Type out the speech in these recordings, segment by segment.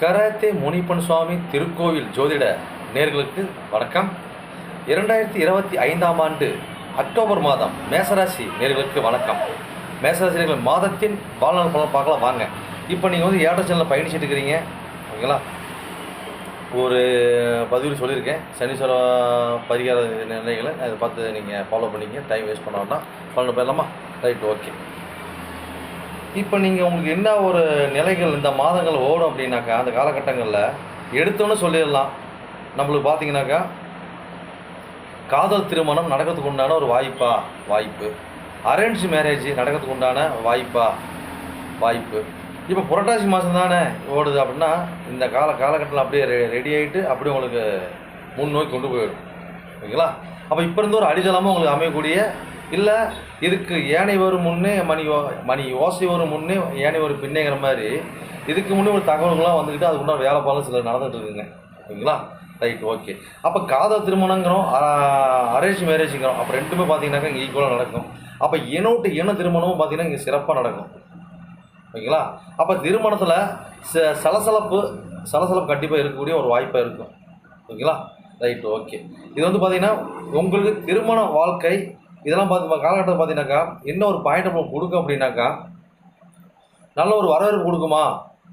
Karate Munippan சுவாமி திருக்கோவில் ஜோதிட நேர்களுக்கு வணக்கம். இரண்டாயிரத்தி இருபத்தி ஐந்தாம் ஆண்டு அக்டோபர் மாதம் மேசராசி நேர்களுக்கு வணக்கம். மேசராசி நேர்கள் மாதத்தின் வாழ்நாள் பலன் பார்க்கலாம் வாங்க. இப்போ நீங்கள் வந்து ஏற்ற சேனலில் பயணிச்சுட்டு இருக்கிறீங்க. ஓகேங்களா? ஒரு பதிவில் சொல்லியிருக்கேன். சனீஸ்வர பரிகார நிலைகளை அதை பார்த்து நீங்கள் ஃபாலோ பண்ணிங்க டைம் வேஸ்ட் பண்ண வேண்டாம். பலன் போயிடலாமா ரைட் ஓகே இப்போ நீங்கள் உங்களுக்கு என்ன ஒரு நிலைகள் இந்த மாதங்கள் ஓடும் அப்படின்னாக்கா அந்த காலகட்டங்களில் எடுத்தோன்னு சொல்லிடலாம். நம்மளுக்கு பார்த்தீங்கன்னாக்கா காதல் திருமணம் நடக்கிறதுக்கு உண்டான ஒரு வாய்ப்பா வாய்ப்பு. அரேஞ்ச் மேரேஜ் நடக்கிறதுக்கு உண்டான வாய்ப்பா வாய்ப்பு. இப்போ புரட்டாசி மாதம் தானே ஓடுது அப்படின்னா இந்த கால காலகட்டத்தில் அப்படியே ரெ ரெடி ஆகிட்டு அப்படியே உங்களுக்கு முன்னோக்கி கொண்டு போயிடும். ஓகேங்களா? அப்போ இப்போ இருந்து ஒரு அடித்தளமாக உங்களுக்கு அமையக்கூடிய இல்லை இதுக்கு ஏனை வரும் முன்னே மணி ஓ- மணி ஓசை வரும் முன்னே ஏனை வரும் பின்னேங்கிற மாதிரி இதுக்கு முன்னே ஒரு தகவல்கள்லாம் வந்துக்கிட்டு அதுக்குண்டா வேலை பாலம் சில நடந்துகிட்டு இருக்குங்க. ஓகேங்களா? Right okay. அப்போ காதல் திருமணங்கிறோம் அரேஞ்ச் மேரேஜுங்கிறோம் அப்போ ரெண்டுமே பார்த்தீங்கன்னாக்கா இங்கே ஈக்குவலாக நடக்கும். அப்போ இனோட்டு இன திருமணமும் பார்த்தீங்கன்னா இங்கே சிறப்பாக நடக்கும். ஓகேங்களா? அப்போ திருமணத்தில் ச சலசலப்பு சலசலப்பு கண்டிப்பாக இருக்கக்கூடிய ஒரு வாய்ப்பாக இருக்கும். ஓகேங்களா? Right okay. இது வந்து பார்த்திங்கன்னா உங்களுக்கு திருமண வாழ்க்கை இதெல்லாம் பார்த்து காலகட்டத்தில் பார்த்தீங்கன்னாக்கா என்ன ஒரு பாயிண்ட் நம்ம கொடுக்கும் அப்படின்னாக்கா நல்ல ஒரு வரவேற்பு கொடுக்குமா?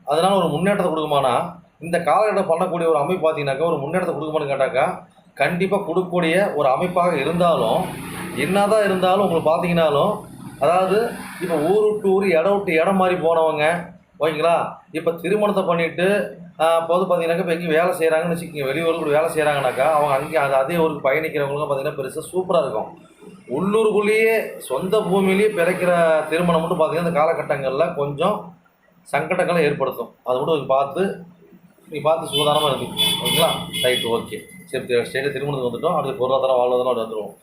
அதனால் ஒரு முன்னேற்றத்தை கொடுக்குமானா இந்த காலகட்டம் பண்ணக்கூடிய ஒரு அமைப்பு பார்த்தீங்கன்னாக்கா ஒரு முன்னேற்றத்தை கொடுக்குமான்னு கேட்டாக்கா கண்டிப்பாக கொடுக்கக்கூடிய ஒரு அமைப்பாக இருந்தாலும் என்னதான் இருந்தாலும் உங்களுக்கு பார்த்தீங்கன்னாலும் அதாவது இப்போ ஊர் விட்டு ஊர் இடம் விட்டு இடம் மாதிரி போனவங்க ஓகேங்களா? இப்போ திருமணத்தை பண்ணிவிட்டு ஆஹ், பார்த்தீங்கன்னாக்கா இப்போ எங்கேயும் வேலை செய்கிறாங்கன்னு வச்சுக்கோங்க. வெளியூருக்கு வேலை செய்கிறாங்கனாக்கா அவங்க அங்கே அது அதே ஊருக்கு பயணிக்கிறவங்களும் பார்த்தீங்கன்னா பெருசாக சூப்பராக இருக்கும். உள்ளூருக்குள்ளேயே சொந்த பூமியிலேயே பிறக்கிற திருமணம் மட்டும் பார்த்தீங்கன்னா இந்த காலகட்டங்களில் கொஞ்சம் சங்கடங்களை ஏற்படுத்தும். அது மட்டும் பார்த்து நீ பார்த்து சுகாதாரமாக இருக்கு ஓகேங்களா? Right okay. சரி ஸ்டேட்டில் திருமணத்துக்கு வந்துட்டோம். அடுத்து பொருளாதாரம் வாழ்வாதாரம் அப்படி வந்துடுவோம்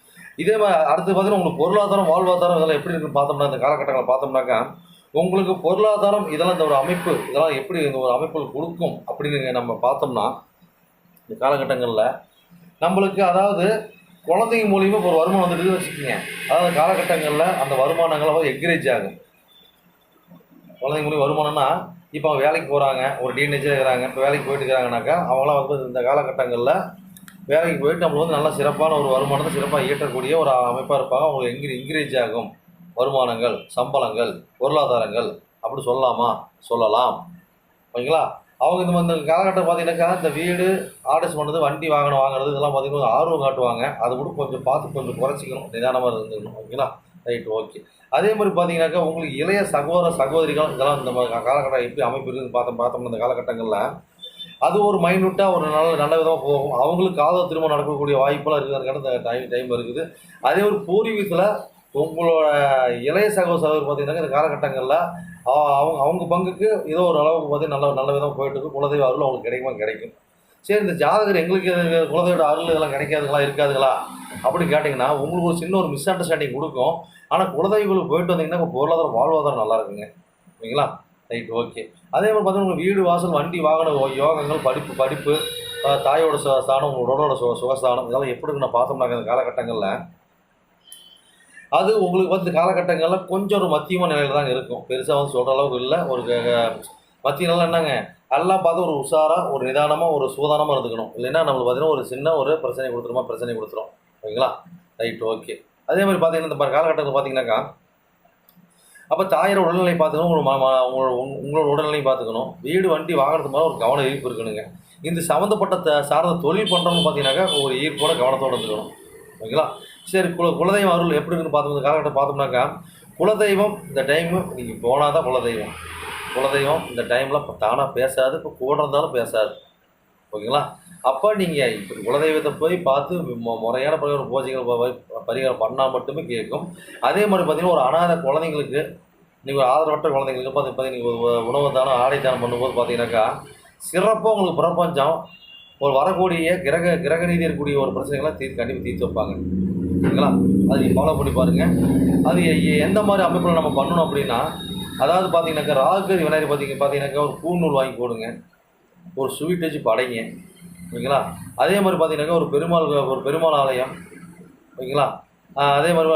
இதே மாதிரி அடுத்து பார்த்தீங்கன்னா உங்களுக்கு பொருளாதாரம் வாழ்வாதாரம் இதெல்லாம் எப்படி இருக்குன்னு பார்த்தோம்னா இந்த காலகட்டங்களை பார்த்தோம்னாக்கா உங்களுக்கு பொருளாதாரம் இதெல்லாம் இந்த ஒரு அமைப்பு இதெல்லாம் எப்படி இந்த ஒரு அமைப்புகள் கொடுக்கும் அப்படின்னு நம்ம பார்த்தோம்னா இந்த காலகட்டங்களில் நம்மளுக்கு அதாவது குழந்தைங்க மூலியமாக இப்போ ஒரு வருமானம் வந்துட்டு வச்சுக்கோங்க. அதாவது காலகட்டங்களில் அந்த வருமானங்கள் வந்து என்கரேஜ் ஆகும். குழந்தைங்க மூலியம் வருமானம்னா இப்போ அவங்க வேலைக்கு போகிறாங்க ஒரு டீனேஜாக இருக்கிறாங்க இப்போ வேலைக்கு போயிட்டு இருக்கிறாங்கனாக்கா அவங்களாம் வந்து இந்த காலகட்டங்களில் வேலைக்கு போயிட்டு நம்மளுக்கு வந்து நல்ல சிறப்பான ஒரு வருமானத்தை சிறப்பாக ஈட்டக்கூடிய ஒரு அமைப்பாக இருப்பாங்க. அவங்களுக்கு எங்கே என்கரேஜ் ஆகும். வருமானங்கள் சம்பளங்கள் பொருளாதாரங்கள் அப்படி சொல்லலாமா? சொல்லலாம். ஓகேங்களா? அவங்க இந்த இந்த காலகட்டம் பார்த்தீங்கன்னாக்கா இந்த வீடு ஆர்டர்ஸ் பண்ணுறது வண்டி வாகனம் வாங்குறது இதெல்லாம் பார்த்தீங்கன்னா ஆர்வம் காட்டுவாங்க. அது கூட கொஞ்சம் பார்த்து கொஞ்சம் குறைச்சிக்கணும். நிதானமாக இருந்துக்கணும். ஓகேங்களா? Right okay. அதே மாதிரி பார்த்தீங்கன்னாக்கா உங்களுக்கு இளைய சகோதர சகோதரிகள் இதெல்லாம் இந்த மாதிரி காலகட்டம் எப்படி அமைப்பு இருக்குதுன்னு பார்த்தோம் பார்த்தோம்னா இந்த காலகட்டங்களில் அது ஒரு மைன்யூட்டாக ஒரு நல்ல நல்ல விதமாக போகும். அவங்களுக்கு காதல் திரும்ப நடக்கக்கூடிய வாய்ப்பெல்லாம் இருக்கிறதுக்கான டைம் டைம் இருக்குது. அதே ஒரு பூர்வீகத்தில் உங்களோட இளைய சகோதரர் சகோதரி பார்த்தீங்கன்னா இந்த காலகட்டங்களில் அவ- அவங்க அவங்க பங்குக்கு ஏதோ ஒரு அளவுக்கு பார்த்தீங்கன்னா நல்ல நல்ல விதமாக போயிட்டு இருக்கு. குலதெய்வ அருள் அவங்களுக்கு கிடைக்குமா? கிடைக்கும். சரி இந்த ஜாதகர் எங்களுக்கு குலதெய்வோட குலதெய்வ அருள் இதெல்லாம் கிடைக்காதுங்களா? இருக்காதுங்களா? அப்படி கேட்டிங்கன்னா உங்களுக்கு ஒரு சின்ன ஒரு மிஸ் அண்டர்ஸ்டாண்டிங் கொடுக்கும். ஆனால் குலதெய்வங்களுக்கு போயிட்டு வந்தீங்கன்னா பொருளாதாரம் வாழ்வாதாரம் நல்லா இருக்குங்க. ஓகேங்களா ரைட் ஓகே. அதே மாதிரி பார்த்தீங்கன்னா உங்கள் வீடு வாசல் வண்டி வாகன யோகங்கள் படிப்பு படிப்பு தாயோட சு ஸ்தானம் உங்கள் சு சுகஸ்தானம் இதெல்லாம் எப்படி இருக்குன்னு பார்த்தோம்னாக்க இந்த காலகட்டங்களில் அது உங்களுக்கு வந்து காலகட்டங்களில் கொஞ்சம் ஒரு மத்தியமான நிலையில் தான் இருக்கும். பெருசாக வந்து சொல்கிற அளவுக்கு இல்லை. ஒரு க- மத்திய நிலை என்னங்க? எல்லாம் பார்த்து ஒரு உஷாராக ஒரு நிதானமாக ஒரு சூதானமாக இருந்துக்கணும். இல்லைன்னா நம்மளுக்கு பார்த்தீங்கன்னா ஒரு சின்ன ஒரு பிரச்சனை கொடுத்துருமா? பிரச்சனை கொடுத்துரும். ஓகேங்களா? Right okay. அதே மாதிரி பார்த்தீங்கன்னா இந்த காலகட்டத்தில் பார்த்தீங்கன்னாக்கா அப்போ தாயோட உடல்நிலை பார்த்துக்கணும். உங்களோட உங்களோட உடல்நிலையும் பார்த்துக்கணும். வீடு வண்டி வாங்குறது மேலே ஒரு கவன ஈர்ப்பு இருக்கணுங்க. இந்த சம்மந்தப்பட்ட சார்ந்த தொழில் பண்ணுறவங்க பார்த்தீங்கன்னாக்கா ஒரு ஈர்ப்போட கவனத்தோடு இருந்துக்கணும். ஓகேங்களா? சரி குல குலதெய்வம் அருள் எப்படி இருக்குன்னு பார்த்தோம். இந்த காலகட்டம் பார்த்தோம்னாக்கா குலதெய்வம் இந்த டைமு நீங்கள் போனால் தான் குலதெய்வம். குலதெய்வம் இந்த டைமில் தானாக பேசாது இப்போ கூட இருந்தாலும் பேசாது. ஓகேங்களா? அப்போ நீங்கள் இப்போ குலதெய்வத்தை போய் பார்த்து முறையான பரிகாரம் பூஜைகள் பரிகாரம் பண்ணால் மட்டுமே கேட்கும். அதே மாதிரி பார்த்தீங்கன்னா ஒரு அனாதை குழந்தைங்களுக்கு நீங்கள் ஒரு ஆதரவற்ற குழந்தைங்களுக்கு பார்த்து பார்த்தீங்கன்னா ஒரு உணவு தானம் ஆடை தானம் பண்ணும்போது பார்த்தீங்கன்னாக்கா சிறப்பாக உங்களுக்கு பிரபஞ்சம் ஒரு வரக்கூடிய கிரக கிரக ரீதியாக இருக்கக்கூடிய ஒரு பிரச்சனைகளை தீர்த்து கண்டிப்பாக தீர்த்து வைப்பாங்க. ஓகேங்களா அது நீங்கள் ஃபாலோ பண்ணி பாருங்கள் அது எந்த மாதிரி அமைப்பில் நம்ம பண்ணணும் அப்படின்னா அதாவது பார்த்தீங்கன்னாக்கா ராகு விநாயகர் பார்த்தீங்க பார்த்தீங்கன்னாக்கா ஒரு பூநூல் வாங்கி போடுங்க. ஒரு ஸ்வீட் வச்சு படைங்க. ஓகேங்களா? அதே மாதிரி பார்த்தீங்கன்னாக்கா ஒரு பெருமாள் ஒரு பெருமாள் ஆலயம். ஓகேங்களா? அதே மாதிரி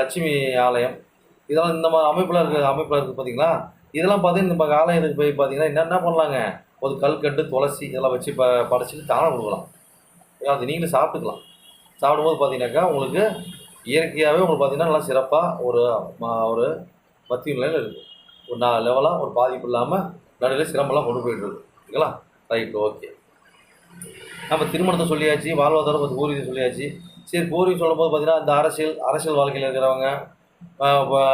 லட்சுமி ஆலயம். இதெல்லாம் இந்த மாதிரி அமைப்பில் இருக்க அமைப்பில் இருக்குது பார்த்தீங்களா இதெல்லாம் பார்த்தீங்கன்னா நம்ம ஆலயத்துக்கு போய் பார்த்தீங்கன்னா என்ன என்ன பண்ணலாங்க? ஒரு கல்கண்டு துளசி இதெல்லாம் வச்சு ப படைச்சிட்டு தானம் கொடுக்கலாம். அது நீங்களும் சாப்பிட்டுக்கலாம். சாப்பிடும்போது பார்த்தீங்கன்னாக்கா உங்களுக்கு இயற்கையாகவே உங்களுக்கு பார்த்தீங்கன்னா நல்லா சிறப்பாக ஒரு ஒரு மத்திய நிலையில் இருக்குது ஒரு நாலு லெவலாக ஒரு பாதிப்பு இல்லாமல் நடுவில் சிரமம்லாம் கொண்டு போயிட்டு ஓகேங்களா? ரைட் ஓகே நம்ம திருமணத்தை சொல்லியாச்சு வாழ்வாதாரம் பற்றி பூர்வீகம் சொல்லியாச்சு. சரி பூர்வீகம் சொல்லும்போது பார்த்தீங்கன்னா அந்த அரசியல் அரசியல் வாழ்க்கையில் இருக்கிறவங்க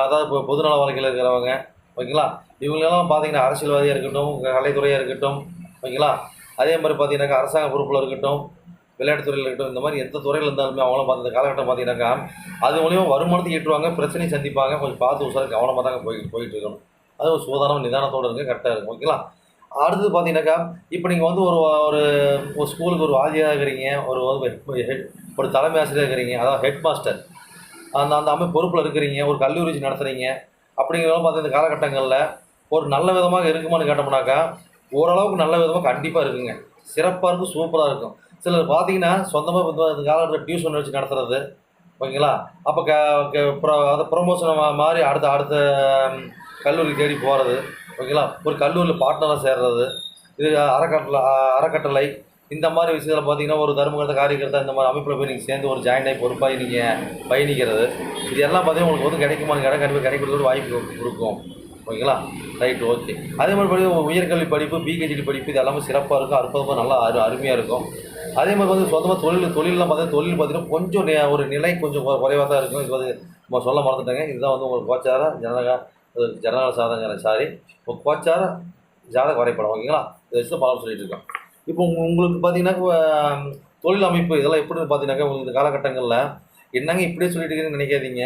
அதாவது இப்போ பொதுநல வாழ்க்கையில் இருக்கிறவங்க ஓகேங்களா? இவங்களெல்லாம் பார்த்தீங்கன்னா அரசியல்வாதியாக இருக்கட்டும் கலைத்துறையாக இருக்கட்டும் ஓகேங்களா? அதே மாதிரி பார்த்தீங்கன்னாக்கா அரசாங்க பொறுப்பில் இருக்கட்டும் விளையாட்டுத்துறையில் இருக்கட்டும் இந்த மாதிரி எந்த துறையில் இருந்தாலுமே அவங்களும் பார்த்து இந்த காலகட்டம் பார்த்தீங்கன்னாக்கா அது மூலியமாக வருமானத்தை ஈட்டுவாங்க பிரச்சனையை சந்திப்பாங்க கொஞ்சம் பார்த்து உசாரம் கவனமாக தாங்க போய் போயிட்டு இருக்கணும். அது ஒரு சூதானம் நிதானத்தோடு இருங்க கரெக்டாக இருக்கும் ஓகேங்களா அடுத்தது பார்த்தீங்கன்னாக்கா இப்போ நீங்கள் வந்து ஒரு ஒரு ஒரு ஸ்கூலுக்கு ஒரு வாத்தியாக இருக்கிறீங்க ஒரு ஒரு ஒரு தலைமை ஆசிரியர் இருக்கிறீங்க அதாவது ஹெட் மாஸ்டர் அந்த அந்த அமைப்பு பொறுப்பில் இருக்கிறீங்க ஒரு கல்லூரி நடத்துகிறீங்க அப்படிங்கிறதெல்லாம் பார்த்து இந்த காலகட்டங்களில் ஒரு நல்ல விதமாக இருக்குமான்னு கேட்டோம்னாக்கா ஓரளவுக்கு நல்ல விதமாக கண்டிப்பாக இருக்குங்க. சிறப்பாக இருக்கும் சூப்பராக இருக்கும். சிலர் பார்த்தீங்கன்னா சொந்தமாக இந்த காலகட்டத்தில் டியூஷன் வச்சு நடத்துறது. ஓகேங்களா? அப்போ க அதை ப்ரொமோஷன் மாதிரி அடுத்த அடுத்த கல்லூரி தேடி போகிறது ஓகேங்களா? ஒரு கல்லூரியில் பார்ட்னராக சேர்றது. இது அறக்கட்டளை அறக்கட்டளை. இந்த மாதிரி விஷயத்தில் பார்த்தீங்கன்னா ஒரு தர்மகர்த்த காரியகர்த்தா இந்த மாதிரி அமைப்பில் போய் நீங்கள் சேர்ந்து ஒரு ஜாயின் ஆகி பொறுப்பாக நீங்கள் பயணிக்கிறது. இது எல்லாம் பார்த்தீங்கன்னா உங்களுக்கு வந்து கிடைக்குமான்னு கடை கண்டிப்பாக கிடைக்கிறதுக்கு வாய்ப்பு கொடுக்கும் ஓகேங்களா? ரைட் ஓகே அதே மாதிரி படி உயர்கல்வி படிப்பு பிஹெச்டி படிப்பு இது எல்லாமே சிறப்பாக இருக்கும். அற்புதமாக நல்லா அரு அருமையாக இருக்கும். அதே மாதிரி வந்து சொந்தமாக தொழில் தொழிலெலாம் பார்த்தீங்கன்னா தொழில் பார்த்தீங்கன்னா கொஞ்சம் ஒரு நிலை கொஞ்சம் குறைவாக தான் இருக்கும். இது வந்து நம்ம சொல்ல மறந்துட்டேங்க. இதுதான் வந்து உங்களுக்கு கோச்சார ஜனக ஜனநாயக சாதக சாரி இப்போ கோச்சார ஜாதக வரைபடம் ஓகேங்களா? இதை வச்சு தான் பலன் சொல்லிட்டு இருக்கோம். இப்போ உங்களுக்கு பார்த்தீங்கன்னா தொழில் அமைப்பு இதெல்லாம் எப்படின்னு பார்த்தீங்கன்னாக்கா உங்களுக்கு இந்த காலகட்டங்களில் என்னங்க இப்படியே சொல்லிட்டு இருக்கீங்கன்னு நினைக்காதீங்க.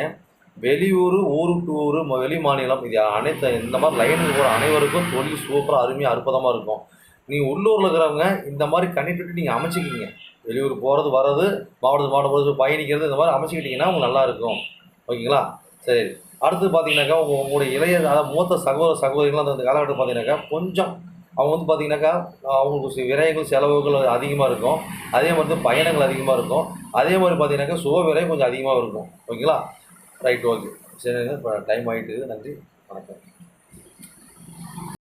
வெளியூர் ஊரு டு ஊர் ம- வெளி மாநிலம் இது அனைத்து இந்த மாதிரி லைனுக்கு போகிற அனைவருக்கும் தொழில் சூப்பராக அருமையாக அற்புதமாக இருக்கும். நீங்கள் உள்ளூரில் இருக்கிறவங்க இந்த மாதிரி கனெக்டிவிட்டி நீங்கள் அமைச்சிக்கிங்க வெளியூர் போகிறது வர்றது மாவட்டத்து மாவட்டம் போகிறது பயணிக்கிறது இந்த மாதிரி அமைச்சிக்கிட்டிங்கன்னா உங்களுக்கு நல்லா இருக்கும். ஓகேங்களா? சரி. அடுத்து பார்த்தீங்கன்னாக்கா உங்களுடைய இளைய அதாவது மூத்த சகோதர சகோதரிகள்லாம் அந்த காலகட்டம் பார்த்தீங்கன்னாக்கா கொஞ்சம் அவங்க வந்து பார்த்தீங்கன்னாக்கா அவங்களுக்கு விரயங்கள் செலவுகள் அதிகமாக இருக்கும். அதே மாதிரி பயணங்கள் அதிகமாக இருக்கும். அதே மாதிரி பார்த்தீங்கன்னாக்கா சுக விரயம் கொஞ்சம் அதிகமாக இருக்கும். ஓகேங்களா? Right okay. சரி இப்போ டைம் ஆகிட்டு நன்றி. வணக்கம்.